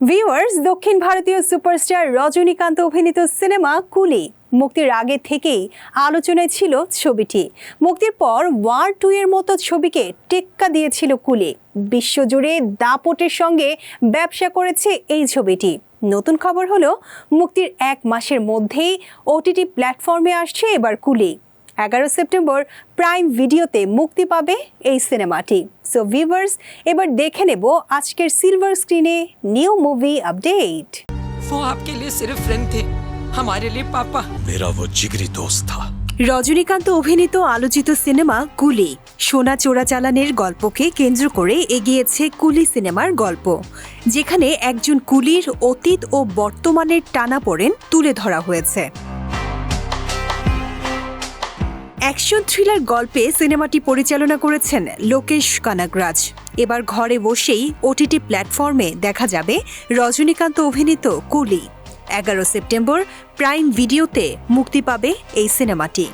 Viewers দক্ষিণ ভারতীয় superstar Rajinikanth অভিনীত সিনেমা কুলি। মুক্তির আগে থেকেই আলোচনায় ছিল ছবিটি। মুক্তির পর ওয়ার টু এর মতো ছবিকে টেক্কা দিয়েছিল কুলি। বিশ্বজুড়ে দাপটের সঙ্গে ব্যবসা করেছে এই ছবিটি। নতুন খবর হলো, মুক্তির এক মাসের মধ্যেই ওটিটি প্ল্যাটফর্মে আসছে এবার কুলি। এগারো সেপ্টেম্বর প্রাইম ভিডিওতে মুক্তি পাবে এই সিনেমাটি সো ভিভার্স এবার দেখে নেব আজকের সিলভার স্ক্রিনে নিউ মুভি আপডেট वो आपके लिए सिर्फ फ्रेंड थे हमारे लिए पापा मेरा वो जिगरी दोस्त था রজনীকান্ত অভিনীত আলোচিত সিনেমা কুলি সোনা চোরাচালানের গল্পকে কেন্দ্র করে এগিয়েছে কুলি সিনেমার গল্প যেখানে একজন কুলির অতীত ও বর্তমানের টানাপোড়েন তুলে ধরা হয়েছে অ্যাকশন থ্রিলার গল্পে সিনেমাটি পরিচালনা করেছেন লোকেশ কানাগরাজ। এবার ঘরে বসেই ওটিটি প্ল্যাটফর্মে দেখা যাবে রজনীকান্ত অভিনীত কুলি। এগারো সেপ্টেম্বর প্রাইম ভিডিওতে মুক্তি পাবে এই সিনেমাটি।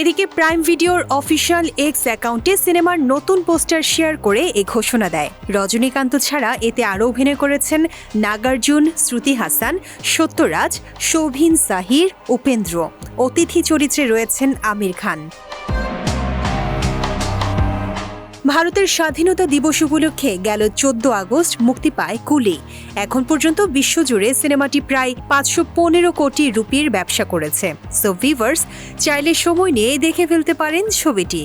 এদিকে প্রাইম ভিডিওর অফিসিয়াল এক্স অ্যাকাউন্টে সিনেমার নতুন পোস্টার শেয়ার করে এ ঘোষণা দেয়। রজনীকান্ত ছাড়া এতে আরও অভিনয় করেছেন নাগার্জুন, শ্রুতি হাসান, সত্যরাজ, শোভিন সাহির, উপেন্দ্র। অতিথি চরিত্রে রয়েছেন আমির খান। ভারতের স্বাধীনতা দিবস উপলক্ষে গেল চোদ্দ আগস্ট মুক্তি পায় কুলি। এখন পর্যন্ত বিশ্বজুড়ে সিনেমাটি প্রায় পাঁচশো পনেরো কোটি রুপির ব্যবসা করেছে। সো ভিভার্স চাইলে সময় নিয়ে দেখে ফেলতে পারেন ছবিটি।